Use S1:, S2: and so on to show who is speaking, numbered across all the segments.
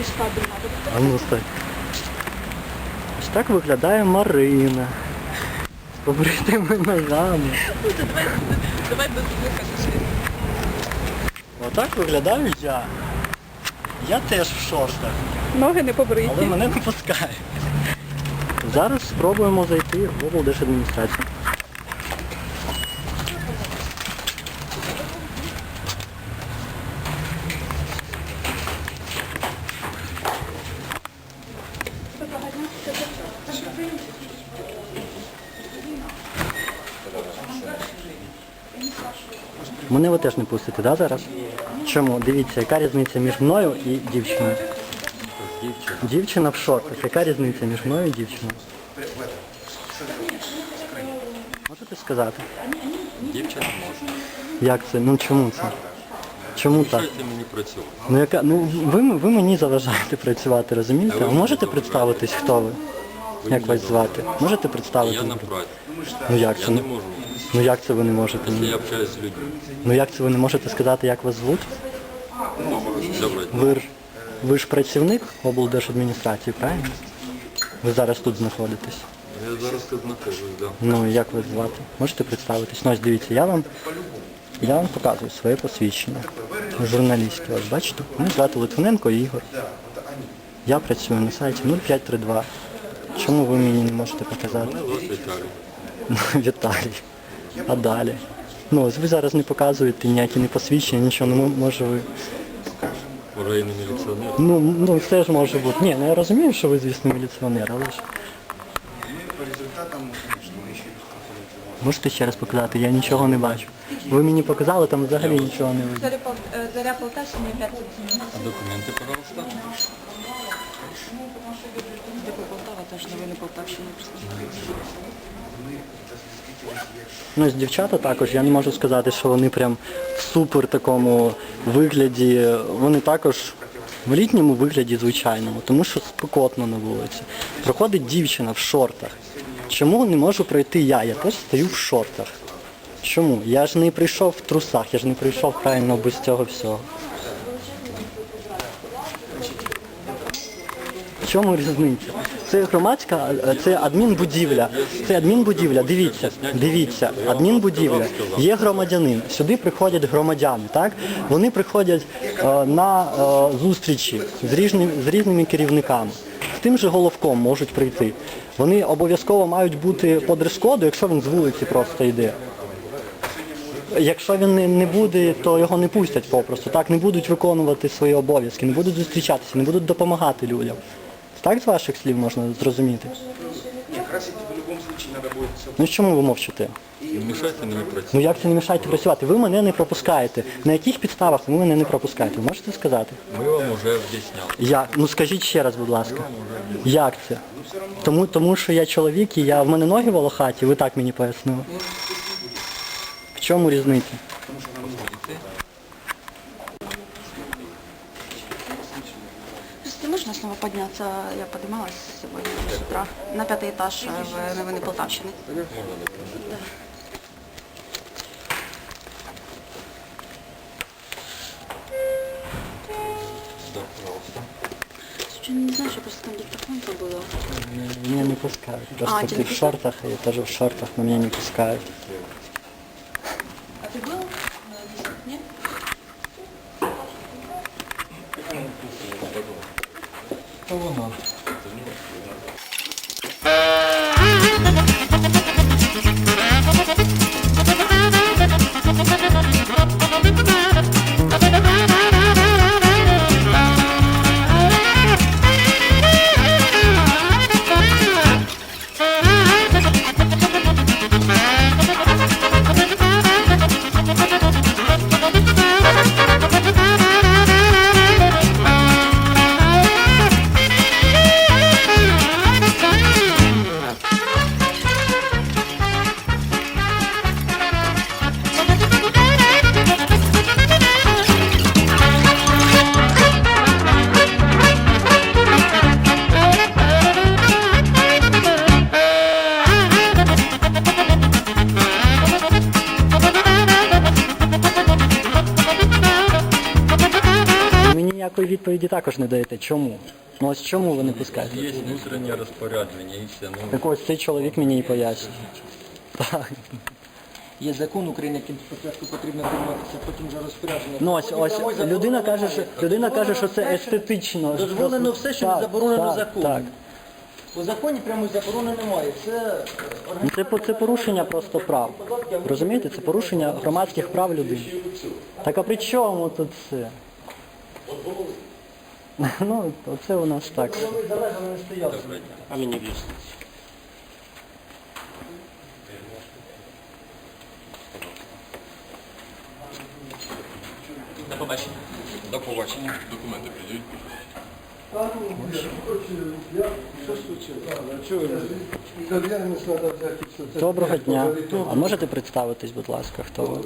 S1: мені швабру.
S2: А ну стой. Ось так виглядає Марина. З побритими ногами.
S1: Давай, давай до виходу.
S2: Отак виглядаю я. Я теж в шортах,
S1: Ноги не побриті.
S2: але мене не пускають. Зараз спробуємо зайти в облдержадміністрацію. Мене ви теж не пустите, да, зараз? Чому? Дивіться, яка різниця між мною і дівчиною?
S3: Дівчина.
S2: В шортах. Яка різниця між мною і дівчиною? Можете сказати?
S3: Дівчина може.
S2: Як це? Ну чому це? Чому так?
S3: Мішайте мені працювати.
S2: Ну яка ну ви, ви мені заважаєте працювати, розумієте?
S3: А
S2: А
S3: ви
S2: можете представитись, хто ви? Як вас звати? Можете
S3: представити?
S2: Я
S3: на праці.
S2: Ну як
S3: Я
S2: це?
S3: не можу.
S2: Ну як це ви не можете?
S3: Я общаюсь з людьми.
S2: Ну як це ви не можете сказати, як вас звуть?
S3: Добре.
S2: Ви ж, ви ж працівник облдержадміністрації, правильно? Ви зараз тут знаходитесь.
S3: Я зараз тут знаходжусь, да.
S2: Ну, як вас звати? Можете представитись? Ну, ось дивіться, я вам, я вам показую своє посвідчення. Журналістське. Ось бачите? Мене звати Литвиненко Ігор. Я працюю на сайті 0532. Чому ви мені не можете показати?
S3: Мене звати Віталій.
S2: Ну, Віталій. А далі? Ну, ось ви зараз не показуєте ніякі не посвідчення, нічого не може ви.
S3: Може не міліціонер.
S2: Ну, ну це ж може бути. Ні, ну я розумію, що ви, звісно, міліціонер, але ж. Ми по результатам Можете ще раз показати? Я нічого не бачу. Ви мені показали, там взагалі нічого не видно.
S1: Заря, Пол- е, Заря Полтавщини 5 днів.
S3: А документи, пожалуйста.
S1: Дякую, Полтава, теж новини Полтавщини.
S2: Ну, ось дівчата також, я не можу сказати, що вони прям в супер такому вигляді. Вони також в літньому вигляді звичайному, тому що спекотно на вулиці. Проходить дівчина в шортах. Чому не можу пройти я? Я теж стою в шортах. Чому? Я ж не прийшов в трусах, я ж не прийшов правильно без цього всього. В чому різниця? Це громадська, е, це адмінбудівля. Це адмінбудівля. Дивіться, дивіться, адмінбудівля. Є громадянин. Сюди приходять громадяни. Так вони приходять е, на е, зустрічі з різними з різними керівниками. З тим же головком можуть прийти. Вони обов'язково мають бути по дрес-коду, якщо він з вулиці просто йде. Якщо він не- не буде, то його не пустять попросту. Так не будуть виконувати свої обов'язки, не будуть зустрічатися, не будуть допомагати людям. Так з ваших слів можна зрозуміти? Ну чому ви мовчите?
S3: Не мішайте мені працювати.
S2: Ну як це не мішайте працювати? Ви мене не пропускаєте. На яких підставах ви мене не пропускаєте? Ви можете сказати?
S3: Ми вам вже об'ясняли.
S2: Як? Ну скажіть ще раз, будь ласка. Як це? Тому, тому що я чоловік і я в мене ноги волохаті, ви так мені пояснили. В чому різниця?
S1: подняться? Я поднималась сегодня с утра на пятый этаж э, в новины Полтавщины.
S3: Да, пожалуйста.
S1: Что не знаю, что просто там диктофон забыла.
S2: Меня не пускают. Просто
S1: А,
S2: ты
S1: тебя не
S2: в шортах, и я тоже в шортах, но меня не пускают.
S3: Та вона.
S2: відповіді також не даєте. Чому? Ну ось чому ви не пускаєте?
S3: Є внутрішнє розпорядження і все. Ну,
S2: Так ось цей чоловік мені і пояснює. Так.
S4: Є закон України, яким спочатку потрібно прийматися, потім вже розпорядження.
S2: Ну ось
S4: Потім
S2: ось людина каже, що
S4: немає.
S2: людина каже, що це естетично.
S4: Дозволено все, що не
S2: Так,
S4: заборонено
S2: так,
S4: законом.
S2: Так.
S4: У законі прямо заборони немає. Це е,
S2: Ну, Це, по- це порушення просто прав. Розумієте, це порушення громадських прав людини. Так а при чому тут це? Ну, це у нас так.
S4: залежно не стояв.
S5: А мені вічно.
S3: До побачення. До побачення. Документи приділіть.
S2: Доброго дня. А можете представитись, будь ласка, хто ви?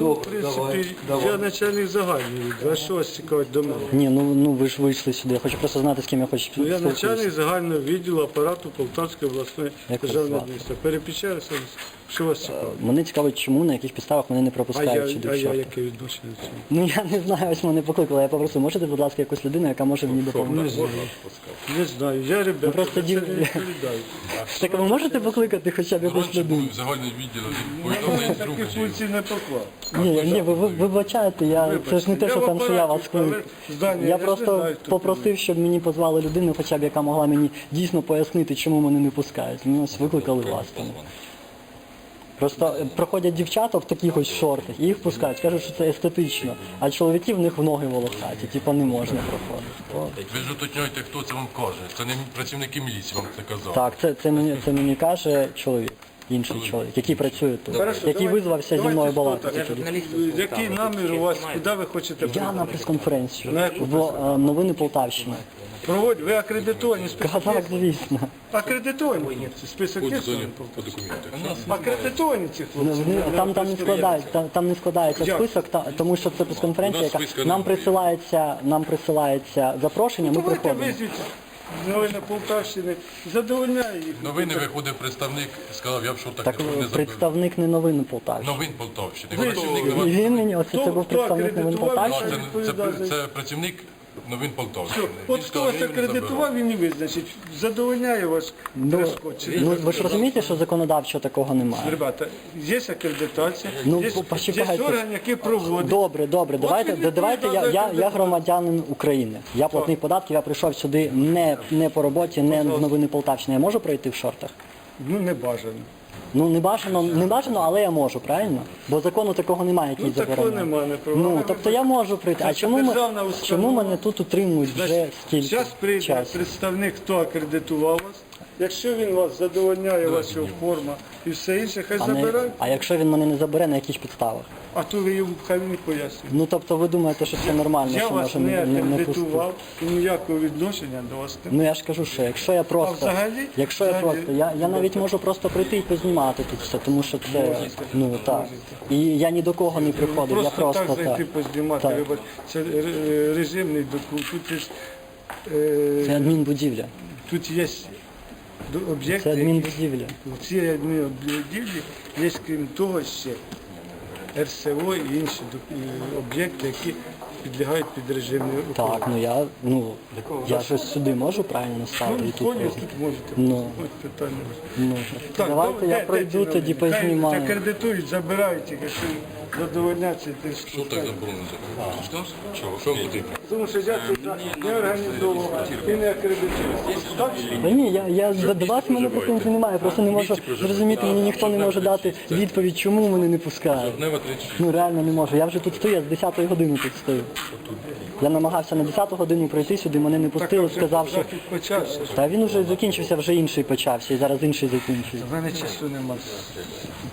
S6: Ну, в принципі, я начальник загальної, а що вас цікавить до мене?
S2: Ні, ну ну ви ж вийшли сюди. Я хочу просто знати, з ким я хочу
S6: Ну, я
S2: спілкуватися.
S6: начальник загального відділу апарату Полтавської обласної
S2: Як вас
S6: державної
S2: звати?
S6: адміністрації. Перепічаюся, що вас цікавить?
S2: Мене цікавить, чому на яких підставах мене не
S6: А
S2: пропускають
S6: я,
S2: сюди
S6: а я яке відношення до цього?
S2: Ну я не знаю, ось мене покликали. Я попросив, можете, будь ласка, якусь людину, яка може мені допомогти.
S6: Не знаю. Не знаю, я ребята,
S2: Ну, просто
S6: це
S2: дів-
S6: не відповідаю.
S2: Так ви можете покликати хоча б якусь людину?
S7: загальний відділ повідомлення
S6: такі
S7: інструкції.
S6: функції не поклав.
S2: Ні, ні, ви, ви вибачаєте, я це ж не те, що там, що я вас
S6: здання, я
S2: просто попросив, щоб мені позвали людину, хоча б яка могла мені дійсно пояснити, чому мене не пускають. Ну ось викликали вас. Тому. Просто е, проходять дівчата в таких ось шортах і їх пускають, кажуть, що це естетично, а чоловіки в них в ноги волосаті, типа не можна проходити.
S7: Ви ж уточняєте, хто це вам каже. Це не працівники міліції вам це казав.
S2: Так, це, це, мені, це мені каже чоловік, інший чоловік, який працює тут, який визвався зі мною балакати. тоді.
S6: Який намір у вас, куди ви хочете
S2: Я на прес-конференцію
S6: На яку
S2: в е, новини Полтавщини.
S6: Проводь, ви акредитовані список.
S2: Так, звісно.
S6: Акредитовані. Список є?
S7: По документах.
S6: Акредитовані ці
S2: Ну,
S6: хлопці.
S2: Там, там не складається, там, там не складається
S6: Як?
S2: список, та, тому що це прес-конференція,
S7: У нас
S2: яка нам
S7: немає.
S2: присилається, нам присилається запрошення, ми
S6: Давайте
S2: приходимо.
S6: визвіть новини Полтавщини, задовольняє їх.
S7: Новини виходить представник, сказав, я б що так
S2: Так
S7: не забив.
S2: представник не новин Полтавщини.
S7: Новин Полтавщини.
S6: Ви
S7: Працівник? Новин.
S2: він мені, оце це
S6: Хто-
S2: був
S6: хто
S2: представник новин
S6: акредитував?
S7: А,
S2: Полтавщини.
S7: це, це, це працівник новин Полтавщини.
S6: От
S7: Він
S6: хто вас
S7: він
S6: акредитував, він і визначить. Задовольняє вас
S2: Ну, ну, ви ж розумієте, що законодавчо такого немає.
S6: Ребята, є акредитація,
S2: Ну,
S6: є,
S2: почекайте.
S6: є орган, який проводить.
S2: Добре, добре, давайте,
S6: він
S2: давайте я, я, я громадянин України. Я платник податків, я прийшов сюди не, не по роботі, не в новини Полтавщини. Я можу пройти в шортах?
S6: Ну, не бажано.
S2: Ну не бажано, не бажано, але я можу, правильно? Бо закону такого немає, який
S6: Ну, такого
S2: забороняє.
S6: немає, не правильно.
S2: Ну, тобто я можу прийти. А чому, ми,
S6: державна установа-
S2: чому мене тут утримують вже стільки
S6: Зараз прийде
S2: часу?
S6: представник, хто акредитував вас. Якщо він вас задовольняє, ваша форма і все інше, хай
S2: А, не,
S6: забирає.
S2: а якщо він мене не забере, на яких підставах?
S6: А то ви йому хай він пояснює.
S2: Ну тобто ви думаєте, що це нормально,
S6: Я
S2: що
S6: вас
S2: може
S6: не
S2: не, не, пустити?
S6: акредитував і ніякого відношення до вас немає.
S2: Ну я ж кажу, що якщо я просто,
S6: взагалі?
S2: якщо я
S6: Взагалі?
S2: просто, я, я навіть можу просто прийти і познімати тут все, тому що це, ну так. І я ні до кого не приходив, я
S6: Просто так зайти познімати.
S2: Так.
S6: вибач, Це режимний документ. Тут є, ж, е,
S2: Це адмінбудівля.
S6: тут є об'єкти.
S2: Це адмінбудівля.
S6: В цій адмінбудівлі є, крім того, ще РСО і інші док- е, об'єкти, які підлягають під режимний
S2: Так, ну я ну я щось сюди можу правильно ставити
S6: Ну,
S2: і тут.
S6: тут можете.
S2: Ну.
S6: От питання.
S2: Ну,
S6: Так,
S2: давайте я
S6: де
S2: пройду тоді?
S6: Хай
S2: познімаю.
S6: Акредитують, забирають їх, якщо задовольняться.
S7: Що так заборонено? Чого? Що потрібно?
S6: Тому що я тут не організовував і не?
S2: Та ні, я, я до- до вас мене претензій немає, просто не можу зрозуміти, мені ніхто не може дати відповідь, чому мене не пускають. Ну реально не можу. Я вже тут стою, я з 10 години тут стою. Я намагався на 10 годину пройти сюди, мене не пустили, сказав, що. Та він вже закінчився, вже інший почався, і зараз інший закінчується.
S6: В мене часу немає.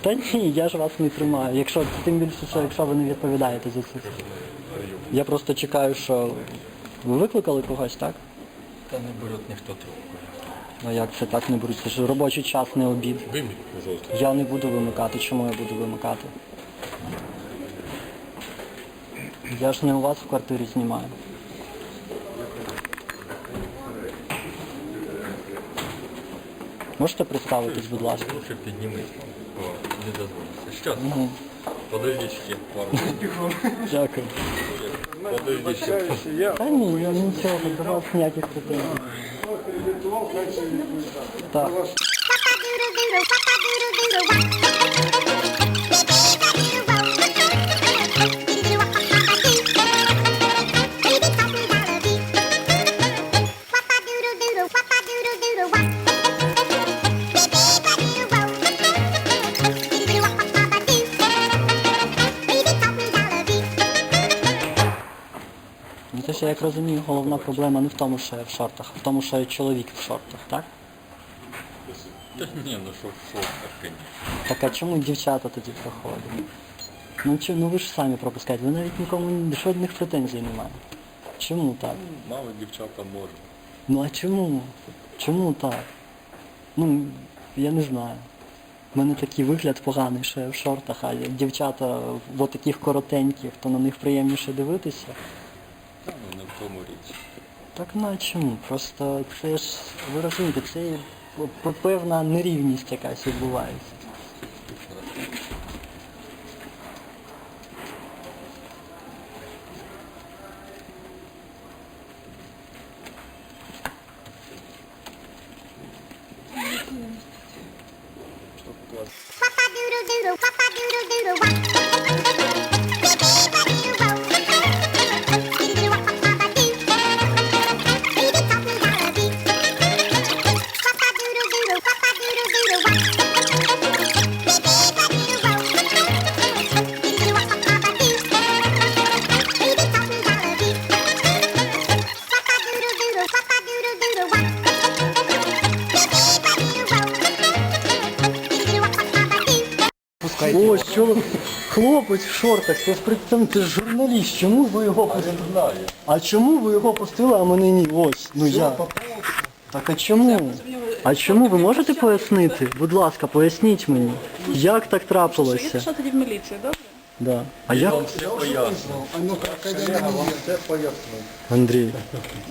S2: Та ні, я ж вас не тримаю. Якщо тим більше, що якщо ви не відповідаєте за це. Я просто чекаю, що ви викликали когось, так?
S3: Та не берет ніхто трубку.
S2: Ну як це так не беруть? Це ж робочий час, не обід.
S7: Виміть, пожалуйста.
S2: Я не буду вимикати. Чому я буду вимикати? Я ж не у вас в квартирі знімаю. Можете представитись, будь ласка?
S3: Лучше піднімись. О, не дозволиться. Щас. Подожди ще пару.
S2: Дякую.
S6: Вибачаюся, я
S2: Та ні, я нічого, до вас ніяких претензій.
S6: акредитував, хай собі відповідає.
S2: Так. Ну, це ж, я як розумію, головна проблема не в тому, що я в шортах, а в тому, що я чоловік в шортах, так?
S3: Та ні, ну що, що, так, конечно.
S2: Так а чому дівчата тоді проходять? Ну, чи, ну ви ж самі пропускаєте, ви навіть нікому жодних претензій немає. Чому так?
S3: Мало дівчата можуть.
S2: Ну а чому? Чому так? Ну, я не знаю. У мене такий вигляд поганий, що я в шортах, а дівчата в таких коротеньких, то на них приємніше дивитися.
S3: Тому.
S2: Так на чому? Просто це ж, ви розумієте, це певна нерівність якась відбувається. Хлопець в шортах, це ж представник, це ж журналіст. Чому ви його пустили? А чому ви його пустили, а мене ні? Ось, ну я. Так а чому? А чому ви можете пояснити? Будь ласка, поясніть мені. Як так трапилося?
S1: Що тоді в міліцію, добре?
S2: Да. А як?
S3: Все пояснюю.
S5: А ну кайдай мені є.
S3: Все пояснюю.
S2: Андрій.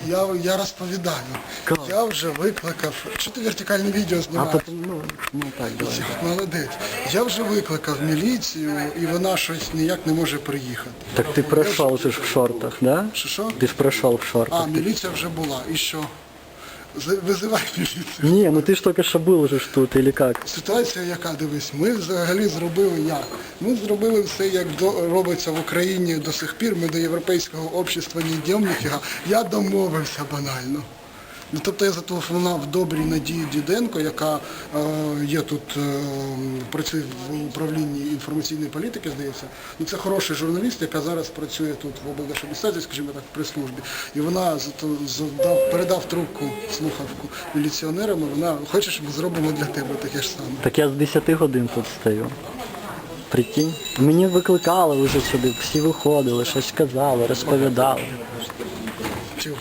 S5: Я, я розповідаю.
S2: Как?
S5: Я вже викликав. Що ти вертикальне відео
S2: А
S5: знімаєш?
S2: потім, ну, ну так, давай.
S5: Молодець. Я вже викликав міліцію і вона щось ніяк не може приїхати.
S2: Так ти пройшов же ж в шортах, да?
S5: Що що?
S2: Ти ж пройшов в шортах.
S5: А, міліція вже була. І що? Визивай міліцію.
S2: Ні, ну ти ж тільки що був же ж тут, или як?
S5: Ситуація яка, дивись, ми взагалі зробили як? Ми зробили все, як до, робиться в Україні до сих пір. Ми до європейського общества не йдемо ніфіга. Я домовився банально. Ну, тобто я зателефонував добрій Надії Діденко, яка е, є тут, е, працює в управлінні інформаційної політики, здається. Ну, це хороший журналіст, яка зараз працює тут в облдержадміністрації, скажімо так, при службі. І вона задав, передав трубку слухавку міліціонерам, і вона хоче, щоб ми зробимо для тебе таке ж саме.
S2: Так я з 10 годин тут стою. Прикинь. Мені викликали вже сюди, всі виходили, щось казали, розповідали.
S5: Чув.